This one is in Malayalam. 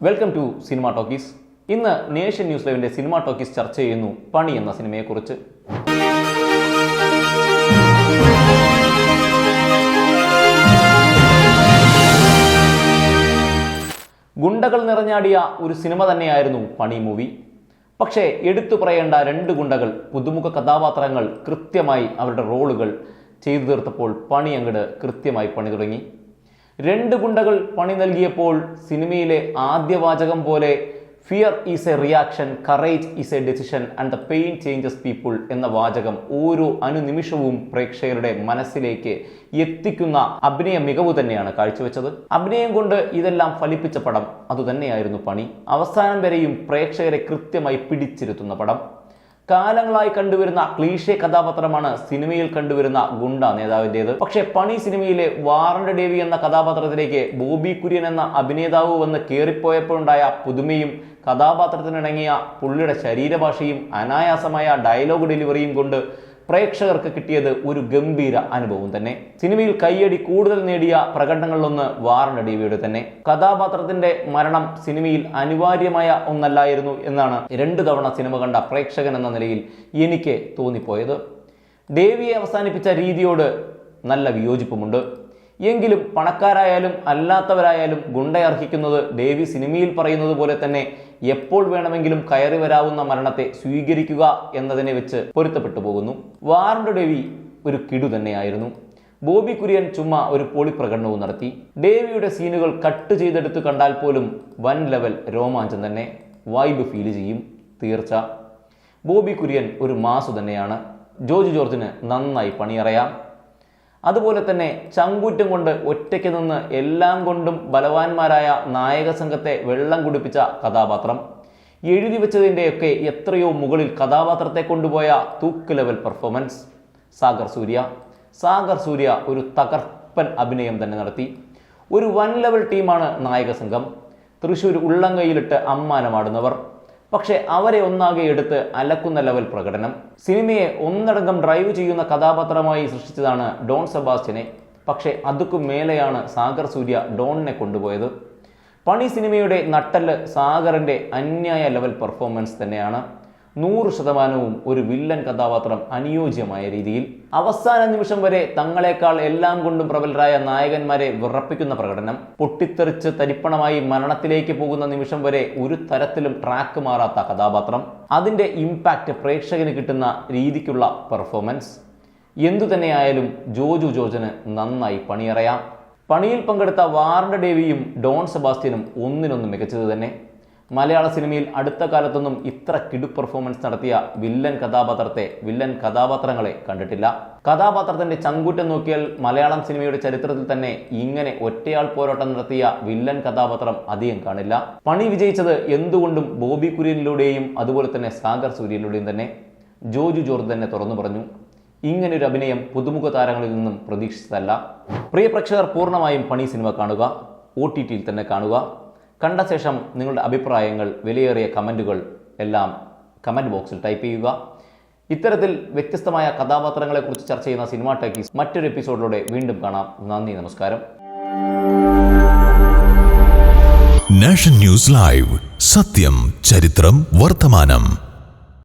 വെൽക്കം ടു സിനിമ ടോക്കീസ് ഇന്ന് നേഷ്യൻ ന്യൂസ് ലൈവിന്റെ സിനിമ ടോക്കീസ് ചർച്ച ചെയ്യുന്നു പണി എന്ന സിനിമയെക്കുറിച്ച്. ഗുണ്ടകൾ നിറഞ്ഞാടിയ ഒരു സിനിമ തന്നെയായിരുന്നു പണി മൂവി. പക്ഷേ എടുത്തു പറയേണ്ട രണ്ട് ഗുണ്ടകൾ പുതുമുഖ കഥാപാത്രങ്ങൾ കൃത്യമായി അവരുടെ റോളുകൾ ചെയ്തു തീർത്തപ്പോൾ പണി അങ്ങട് കൃത്യമായി പണി തുടങ്ങി രണ്ട് ഗുണ്ടകൾ പണി നൽകിയപ്പോൾ സിനിമയിലെ ആദ്യ വാചകം പോലെ fear is a reaction courage is a decision and the pain changes people എന്ന വാചകം ഓരോ അനുനിമിഷവും പ്രേക്ഷകരുടെ മനസ്സിലേക്ക് എത്തിക്കുന്ന അഭിനയ മികവ് തന്നെയാണ് കാഴ്ചവെച്ചത്. അഭിനയം കൊണ്ട് ഇതെല്ലാം ഫലിപ്പിച്ച പടം അതുതന്നെയായിരുന്നു പണി. അവസാനം വരെയും പ്രേക്ഷകരെ കൃത്യമായി പിടിച്ചിരുത്തുന്ന പടം. കാലങ്ങളായി കണ്ടുവരുന്ന ക്ലീഷെ കഥാപാത്രമാണ് സിനിമയിൽ കണ്ടുവരുന്ന ഗുണ്ട നേതാവിന്റെത്. പക്ഷെ പണി സിനിമയിലെ വാറണ്ട ദേവി എന്ന കഥാപാത്രത്തിലേക്ക് ബോബി കുര്യൻ എന്ന അഭിനേതാവ് വന്ന് കയറിപ്പോയപ്പോഴുണ്ടായ പുതുമയും കഥാപാത്രത്തിനിണങ്ങിയ പുള്ളിയുടെ ശരീരഭാഷയും അനായാസമായ ഡയലോഗ് ഡെലിവറിയും കൊണ്ട് പ്രേക്ഷകർക്ക് കിട്ടിയത് ഒരു ഗംഭീര അനുഭവം തന്നെ. സിനിമയിൽ കയ്യടി കൂടുതൽ നേടിയ പ്രകടനങ്ങളിലൊന്ന് വാറണ്ട ഡിവിയുടെ തന്നെ. കഥാപാത്രത്തിന്റെ മരണം സിനിമയിൽ അനിവാര്യമായ ഒന്നല്ലായിരുന്നു എന്നാണ് രണ്ടു തവണ സിനിമ കണ്ട പ്രേക്ഷകൻ എന്ന നിലയിൽ എനിക്ക് തോന്നിപ്പോയത്. ഡേവിയെ അവസാനിപ്പിച്ച രീതിയോട് നല്ല വിയോജിപ്പുമുണ്ട്. എങ്കിലും പണക്കാരായാലും അല്ലാത്തവരായാലും ഗുണ്ടയർഹിക്കുന്നത് ദേവി സിനിമയിൽ പറയുന്നത് പോലെ തന്നെ എപ്പോൾ വേണമെങ്കിലും കയറി വരാവുന്ന മരണത്തെ സ്വീകരിക്കുക എന്നതിനെ വെച്ച് പൊരുത്തപ്പെട്ടു പോകുന്നു. വാറണ്ട് ദേവി ഒരു കിടു തന്നെയായിരുന്നു. ബോബി കുര്യൻ ചുമ്മാ ഒരു പൊളി പ്രകടനവും നടത്തി. ദേവിയുടെ സീനുകൾ കട്ട് ചെയ്തെടുത്ത് കണ്ടാൽ പോലും വൻ ലെവൽ രോമാഞ്ചം തന്നെ. വൈബ് ഫീൽ ചെയ്യും. തീർച്ച. ബോബി കുര്യൻ ഒരു മാസു തന്നെയാണ്. ജോർജ് ജോർജിന് നന്നായി പണിയറിയാം. അതുപോലെ തന്നെ ചങ്കൂറ്റം കൊണ്ട് ഒറ്റയ്ക്ക് നിന്ന് എല്ലാം കൊണ്ടും ബലവാന്മാരായ നായക സംഘത്തെ വെള്ളം കുടിപ്പിച്ച കഥാപാത്രം. എഴുതി വെച്ചതിന്റെയൊക്കെ എത്രയോ മുകളിൽ കഥാപാത്രത്തെ കൊണ്ടുപോയ തൂക്ക് ലെവൽ പെർഫോമൻസ് സാഗർ സൂര്യ. സാഗർ സൂര്യ ഒരു തകർപ്പൻ അഭിനയം തന്നെ നടത്തി. ഒരു വൺ ലെവൽ ടീമാണ് നായക സംഘം. തൃശ്ശൂർ ഉള്ളംകൈയിലിട്ട് അമ്മാനമാടുന്നവർ. പക്ഷേ അവരെ ഒന്നാകെ എടുത്ത് അലക്കുന്ന ലെവൽ പ്രകടനം. സിനിമയെ ഒന്നടങ്കം ഡ്രൈവ് ചെയ്യുന്ന കഥാപാത്രമായി സൃഷ്ടിച്ചതാണ് ഡോൺ സെബാസ്റ്റ്യനെ. പക്ഷേ അതുക്കും മേലെയാണ് സാഗർ സൂര്യ ഡോണിനെ കൊണ്ടുപോയത്. പണി സിനിമയുടെ നട്ടൽ സാഗറിന്റെ അന്യായ ലെവൽ പെർഫോമൻസ് തന്നെയാണ്. നൂറ് ശതമാനവും ഒരു വില്ലൻ കഥാപാത്രം അനുയോജ്യമായ രീതിയിൽ അവസാന നിമിഷം വരെ തങ്ങളെക്കാൾ എല്ലാം കൊണ്ടും പ്രബലരായ നായകന്മാരെ വിറപ്പിക്കുന്ന പ്രകടനം പൊട്ടിത്തെറിച്ച് തരിപ്പണമായി മരണത്തിലേക്ക് പോകുന്ന നിമിഷം വരെ ഒരു തരത്തിലും ട്രാക്ക് മാറാത്ത കഥാപാത്രം അതിന്റെ ഇമ്പാക്റ്റ് പ്രേക്ഷകന് കിട്ടുന്ന രീതിക്കുള്ള പെർഫോമൻസ് എന്തു തന്നെയായാലും ജോജു ജോജന് നന്നായി പണിയറിയാം. പണിയിൽ പങ്കെടുത്ത വാർഡ് ഡേവിയും ഡോൺ സെബാസ്റ്റ്യനും ഒന്നിനൊന്ന് മികച്ചത് തന്നെ. മലയാള സിനിമയിൽ അടുത്ത കാലത്തൊന്നും ഇത്ര കിടു പെർഫോമൻസ് നടത്തിയ വില്ലൻ കഥാപാത്രത്തെ വില്ലൻ കഥാപാത്രങ്ങളെ കണ്ടിട്ടില്ല. കഥാപാത്രത്തിന്റെ ചങ്കൂറ്റം നോക്കിയാൽ മലയാളം സിനിമയുടെ ചരിത്രത്തിൽ തന്നെ ഇങ്ങനെ ഒറ്റയാൾ പോരാട്ടം നടത്തിയ വില്ലൻ കഥാപാത്രം അധികം കാണില്ല. പണി വിജയിച്ചത് എന്തുകൊണ്ടും ബോബി കുര്യനിലൂടെയും അതുപോലെ തന്നെ സാഗർ സൂര്യയിലൂടെയും തന്നെ. ജോജു ജോർജ് തന്നെ തുറന്നു പറഞ്ഞു ഇങ്ങനൊരു അഭിനയം പുതുമുഖ താരങ്ങളിൽ നിന്നും പ്രതീക്ഷിച്ചതല്ല. പ്രിയ പ്രേക്ഷകർ പൂർണമായും പണി സിനിമ കാണുക ഒ ടി ടിയിൽ തന്നെ കാണുക. കണ്ട ശേഷം നിങ്ങളുടെ അഭിപ്രായങ്ങൾ വിലയേറിയ കമന്റുകൾ എല്ലാം കമന്റ് ബോക്സിൽ ടൈപ്പ് ചെയ്യുക. ഇത്തരത്തിൽ വ്യത്യസ്തമായ കഥാപാത്രങ്ങളെക്കുറിച്ച് ചർച്ച ചെയ്യുന്ന സിനിമാ ടാക്കീസ് മറ്റൊരു എപ്പിസോഡിലൂടെ വീണ്ടും കാണാം. നന്ദി നമസ്കാരം. Nation news live. സത്യം ചരിത്രം വർത്തമാനം.